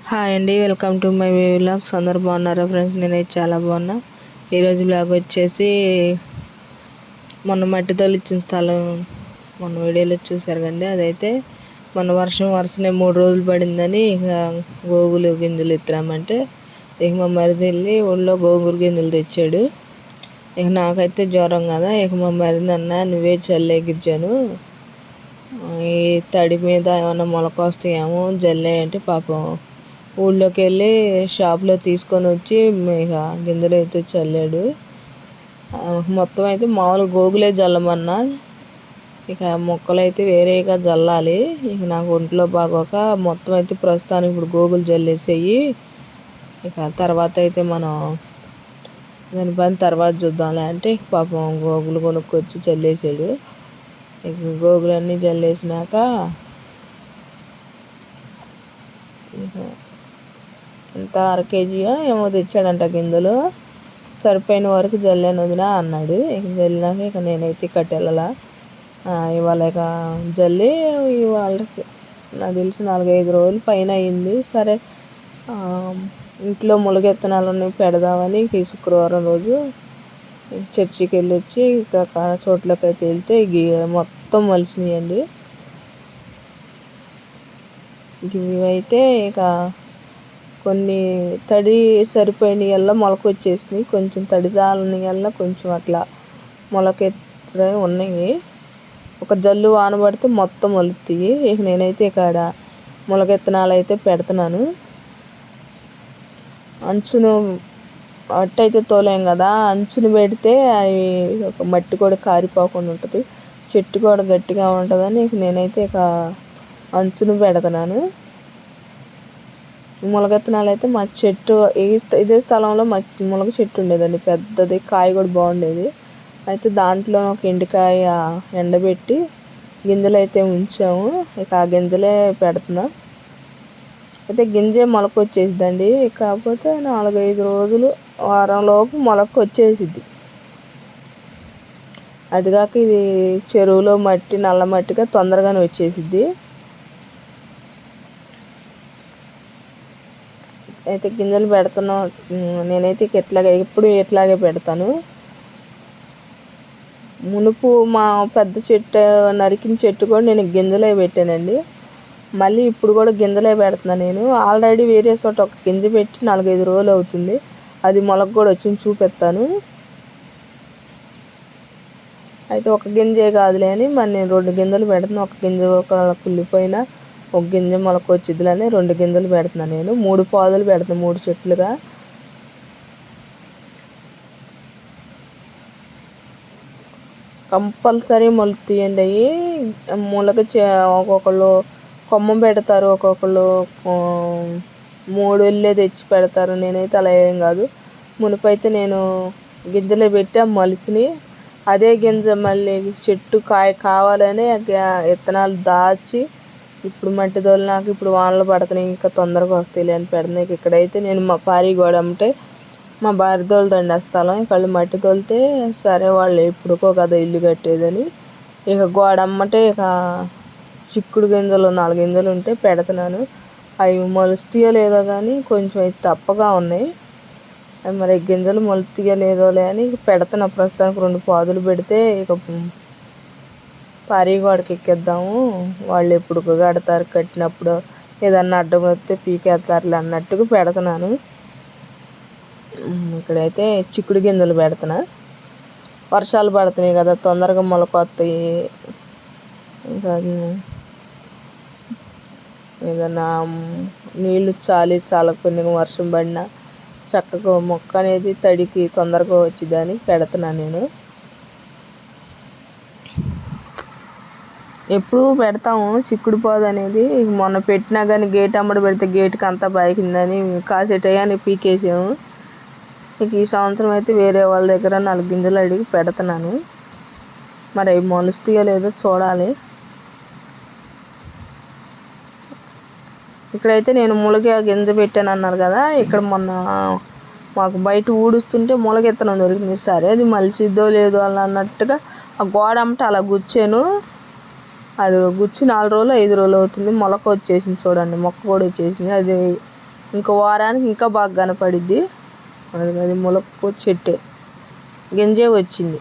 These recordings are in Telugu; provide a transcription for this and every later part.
హాయ్ అండి వెల్కమ్ టు మై బ్లాగ్స్ అందరు బాగున్నారా ఫ్రెండ్స్? నేనైతే చాలా బాగున్నా. ఈరోజు బ్లాగ్ వచ్చేసి మొన్న మట్టి తొలిచ్చిన స్థలం మొన్న వీడియోలో చూసారు కండి అదైతే మొన్న వర్షం వరుసనే మూడు రోజులు పడిందని ఇక గోగులు గింజలు ఇత్తామంటే ఇక మా మరిది వెళ్ళి ఊళ్ళో గోగులు గింజలు తెచ్చాడు. ఇక నాకైతే జ్వరం కదా ఇక మా మరిది అన్న నువ్వే చల్లెగిచ్చాను ఈ తడి మీద ఏమన్నా మొలకొస్తాయేమో జల్లే అంటే పాపం ఊళ్ళోకి వెళ్ళి షాప్లో తీసుకొని వచ్చి ఇక గింజలు అయితే చల్లాడు. మొత్తం అయితే మామూలు గోగులే జల్లమన్నా. ఇక మొక్కలు అయితే వేరేగా జల్లాలి. ఇక నాకు ఒంట్లో బాగోక మొత్తం అయితే ప్రస్తుతానికి ఇప్పుడు గోగులు జల్లేసేయి. ఇక తర్వాత అయితే మనం దాని పని తర్వాత చూద్దాంలే అంటే పాపం గోగులు కొనుక్కొచ్చి చల్లేసాడు. ఇక గోగులన్నీ జల్లేసినాక ఇక ఎంత అర కేజీయో ఏమో తెచ్చాడంట గింజలు. సరిపోయిన వరకు జల్లాను వదినా అన్నాడు. ఇక జల్లినాక ఇక నేనైతే కట్టెళ్ళలా ఇవాళ ఇక జల్లి ఇవాళకి నాకు తెలిసి నాలుగైదు రోజులు పైన అయింది. సరే ఇంట్లో ములగెత్తనాలని పెడదామని ఈ శుక్రవారం రోజు చర్చికి వెళ్ళి వచ్చి ఇక చోట్లకి అయితే వెళ్తే మొత్తం మలిసినాయండి. అయితే ఇక కొన్ని తడి సరిపోయిన వల్ల మొలక వచ్చేసినాయి కొంచెం తడి జాలని వల్ల కొంచెం అట్లా మొలకెత్త ఉన్నాయి. ఒక జల్లు వాన పడితే మొత్తం మొలుతాయి ఇక నేనైతే ఇక్కడ మొలకెత్తనాలు అయితే పెడుతున్నాను. అంచును అట్టయితే తోలేం కదా అంచును పెడితే అవి ఒక మట్టి కూడా కారిపోకుండా ఉంటుంది. చెట్టు కూడా గట్టిగా ఉంటుందని ఇక నేనైతే ఇక అంచును పెడుతున్నాను. ములగత్తనాలు అయితే మా చెట్టు ఈ ఇదే స్థలంలో మా ములగ చెట్టు ఉండేదండి. పెద్దది కాయ కూడా బాగుండేది. అయితే దాంట్లో ఒక ఎండికాయ ఎండబెట్టి గింజలు అయితే ఉంచాము. ఇక ఆ గింజలే పెడుతున్నా. అయితే గింజే మొలక వచ్చేసిద్దండి కాకపోతే నాలుగైదు రోజులు వారంలోపు మొలక వచ్చేసిద్ది అదిగాక ఇది చెరువులో మట్టి నల్ల మట్టిగా తొందరగానే వచ్చేసిద్ది. అయితే గింజలు పెడతాను. నేనైతే ఇట్లాగే ఎప్పుడు ఇట్లాగే పెడతాను. మునుపు మా పెద్ద చెట్టు నరికిన చెట్టు కూడా నేను గింజలే పెట్టానండి. మళ్ళీ ఇప్పుడు కూడా గింజలే పెడుతున్నాను నేను. ఆల్రెడీ వేరే చోట ఒక గింజ పెట్టి నాలుగైదు రోజులు అవుతుంది. అది మొలక కూడా వచ్చి చూపిస్తాను అయితే ఒక గింజే కాదులే అని మరి నేను రెండు గింజలు పెడుతున్నాను ఒక గింజ ఒక కుళ్ళిపోయినా ఒక గింజ మొలక వచ్చిద్దులని రెండు గింజలు పెడుతున్నాను నేను. మూడు పాదులు పెడతాను మూడు చెట్లుగా. కంపల్సరీ మొలుతాయండి అవి మొలక ఒక్కొక్కళ్ళు కొమ్మ పెడతారు ఒక్కొక్కళ్ళు మూడు వెళ్ళే తెచ్చి పెడతారు. నేనైతే అలా ఏం కాదు. మునుపైతే నేను గింజలే పెట్టి మలిసిని అదే గింజ మళ్ళీ చెట్టు కాయ కావాలని విత్తనాలు దాచి ఇప్పుడు మట్టి నాకు ఇప్పుడు వానలు పడుతున్నాయి ఇంకా తొందరగా వస్తాయి అని పెడుతున్నాయి ఇక్కడైతే నేను మా పారి గోడ అంటే మా భార్య తోలుదండి ఆ స్థలం. ఇక్కడ మట్టి తోలితే సరే వాళ్ళు ఎప్పుడుకో కదా ఇల్లు కట్టేదని. ఇక గోడ అమ్మటే ఇక చిక్కుడు గింజలు నాలుగు గింజలు ఉంటే పెడుతున్నాను. అవి మొలుస్తాయో లేదో కానీ కొంచెం అయితే తప్పగా ఉన్నాయి. అవి మరి గింజలు మొలుస్తాయో లేదో లే అని పెడుతున్నా ప్రస్తుతానికి. రెండు పాదులు పెడితే ఇక పారీ గోడకి ఎక్కిద్దాము. వాళ్ళు ఎప్పుడు కడతారు. కట్టినప్పుడు ఏదన్నా అడ్డం వస్తే పీకేస్తారులే అన్నట్టుగా పెడుతున్నాను. ఇక్కడైతే చిక్కుడు గింజలు పెడుతున్నా. వర్షాలు పడుతున్నాయి కదా తొందరగా మొలకొస్తాయి ఇంకా ఏదన్నా నీళ్ళు చాలి చాలకపోయినా వర్షం పడినా చక్కగా మొక్క అనేది తడికి తొందరగా వచ్చిందని పెడుతున్నాను నేను. ఎప్పుడు పెడతాము చిక్కుడు పాదు అనేది. మొన్న పెట్టినా కానీ గేట్ అమ్మడి పెడితే గేట్కి అంతా బాకిందని కాసేటయాన్ని పీకేసాము. ఇక ఈ సంవత్సరం అయితే వేరే వాళ్ళ దగ్గర నాలుగు గింజలు అడిగి పెడుతున్నాను. మరి అవి మొలుస్తాయో లేదో చూడాలి. ఇక్కడైతే నేను ములగ గింజ పెట్టాను అన్నారు కదా ఇక్కడ మొన్న మాకు బయట ఊడుస్తుంటే ములగెత్తనం దొరికింది. సరే అది మలిసిద్దో లేదో అలా అన్నట్టుగా ఆ గోడ అమ్మట అలా గుచ్చాను. అది గుచ్చి నాలుగు రోజులు ఐదు రోజులు అవుతుంది. మొలక వచ్చేసింది చూడండి. మొక్క కూడా వచ్చేసింది. అది ఇంకో వారానికి ఇంకా బాగా కనపడిద్ది. అది అది మొలక చెట్టే. గింజే వచ్చింది.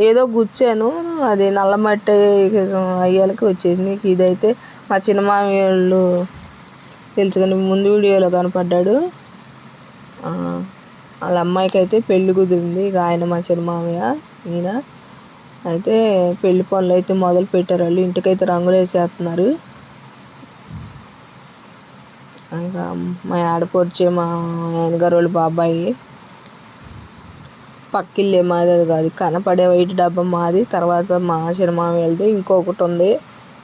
ఏదో గుచ్చాను. అది నల్లమట్టి అయ్యాలకి వచ్చేసింది. ఇదైతే మా చిన్న వాళ్ళు తెలుసుకొని ముందు వీడియోలో కనపడ్డాడు. వాళ్ళ అమ్మాయికి అయితే పెళ్ళి కుదిరింది. ఇక ఆయన మా చిన్న మామయ్య ఈయన. అయితే పెళ్ళి పనులు అయితే మొదలు పెట్టారు వాళ్ళు ఇంటికైతే రంగులు వేసేస్తున్నారు. ఇంకా మా ఆడపడిచే మా ఆయనగారు వాళ్ళ బాబాయి. పక్కిల్లే మాది అది కాదు. కనపడే వైట్ డబ్బా మాది. తర్వాత మా చిన్న వాళ్ళది. ఇంకొకటి ఉంది.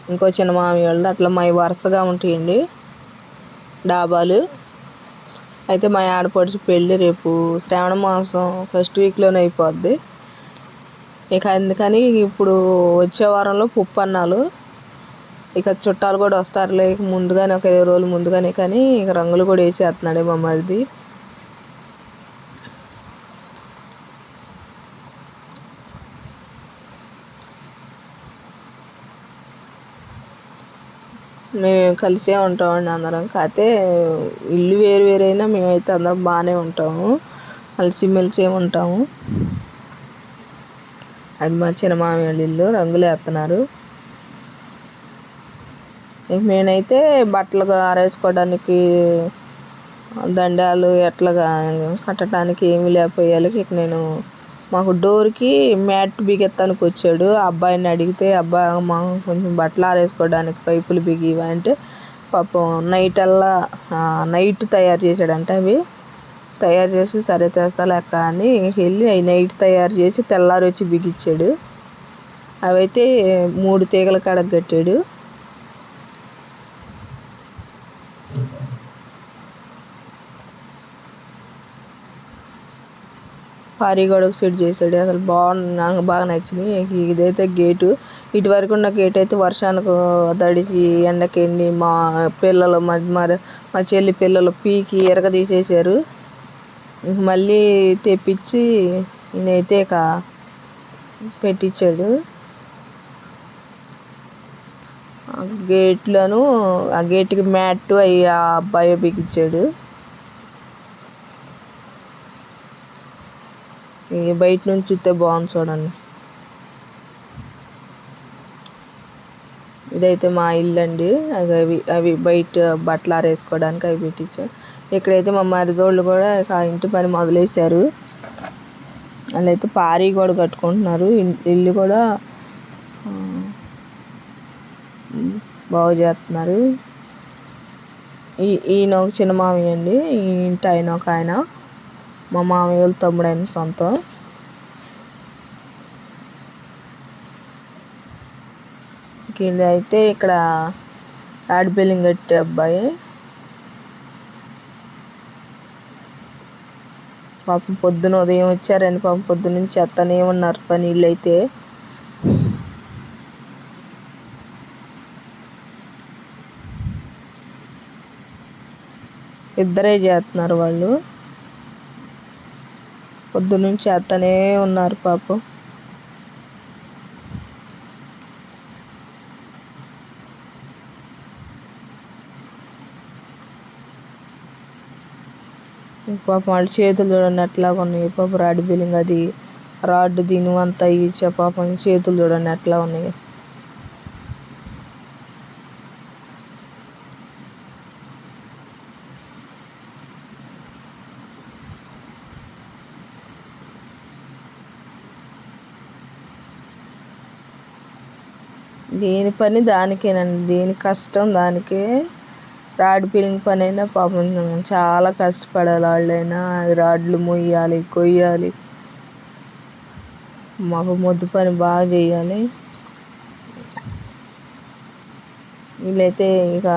ఇంకో చిన్న వాళ్ళది. అట్లా మా వరుసగా ఉంటాయండి డాబాలు. అయితే మా ఆడపడుచు పెళ్ళి రేపు శ్రావణ మాసం ఫస్ట్ వీక్లోనే అయిపోద్ది. ఇక అందుకని ఇప్పుడు వచ్చే వారంలో పుప్పు అన్నాలు. ఇక చుట్టాలు కూడా వస్తారులే ముందుగానే ఒక ఇరవై రోజులు ముందుగానే కానీ ఇక రంగులు కూడా వేసేస్తున్నాడే మా మరిది. మేము కలిసే ఉంటామండి అందరం. కాకపోతే ఇల్లు వేరు వేరైనా మేమైతే అందరం బాగానే ఉంటాము. కలిసిమెలిసే ఉంటాము. అది మా చిన్న మామయ్య ఇల్లు రంగులు వేస్తున్నారు. నేనైతే బట్టలు ఆరేసుకోవడానికి దండాలు ఎట్లాగా కట్టడానికి ఏమీ లేకపోయాలి ఇక నేను మాకు డోర్కి మ్యాట్ బిగెత్తానికి వచ్చాడు. అబ్బాయిని అడిగితే అబ్బాయి మా కొంచెం బట్టలు ఆరేసుకోవడానికి పైపులు బిగివా? అంటే పాపం నైట్ అల్లా నైట్ తయారు చేశాడంట అవి. తయారు చేసి సరే తెస్తా లెక్క అని వెళ్ళి నైట్ తయారు చేసి తెల్లారి వచ్చి బిగించాడు. అవైతే మూడు తీగల కడగట్టాడు కట్టాడు. పారీ గొడవ సెట్ చేసాడు అసలు బాగుంది నాకు బాగా నచ్చినాయి. ఇదైతే గేటు. ఇటు వరకు ఉన్న గేట్ అయితే వర్షానికి తడిచి ఎండకెండి మా పిల్లలు మరి మా చెల్లి పిల్లలు పీకి ఎరగ తీసేసారు మళ్ళీ తెప్పించి నేనైతే ఇక పెట్టించాడు. గేట్లను ఆ గేట్కి మ్యాట్ అవి ఆ అబ్బాయి బిగించాడు. ఈ బయట నుంచి చూస్తే బాగుంది చూడండి. ఇదైతే మా ఇల్లు అండి అవి అవి బయట బట్టలు ఆరేసుకోవడానికి అవి పెట్టించారు. ఇక్కడైతే మా మరిదోళ్ళు కూడా ఆ ఇంటి పని మొదలేశారు. వాళ్ళైతే పారీ కూడా కట్టుకుంటున్నారు. ఇల్లు కూడా బాగు చేస్తున్నారు. ఈ ఈయన ఒక చిన్న మామయ్య అండి. ఈ ఇంటి ఆయన ఒక ఆయన. మా మామయ్య వాళ్ళ తమ్ముడైన సొంతం. అయితే ఇక్కడ యాడ్ బిల్లింగ్ కట్టే అబ్బాయి. పాపం పొద్దున ఉదయం వచ్చారండి పాపం పొద్దున నుంచి చెత్తనే ఉన్నారు పని అయితే ఇద్దరే చేస్తున్నారు వాళ్ళు. పొద్దునుంచి చేస్తూనే ఉన్నారు పాపం. పాపం వాళ్ళ చేతులు చూడండి ఉన్నాయి. పాపం రాడ్ బిల్లింగ్ అది. రాడ్ దీని అంతా ఇచ్చే పాపం చేతులు చూడండి ఎట్లా ఉన్నాయి. దేని పని దానికేనండి. దేని కష్టం దానికే రాడ్ పీలింగ్ పని అయినా పాపం చాలా కష్టపడాలి వాళ్ళైనా రాడ్లు మొయ్యాలి కొయ్యాలి. మాకు మొద్దు పని బాగా చేయాలి. వీళ్ళైతే ఇక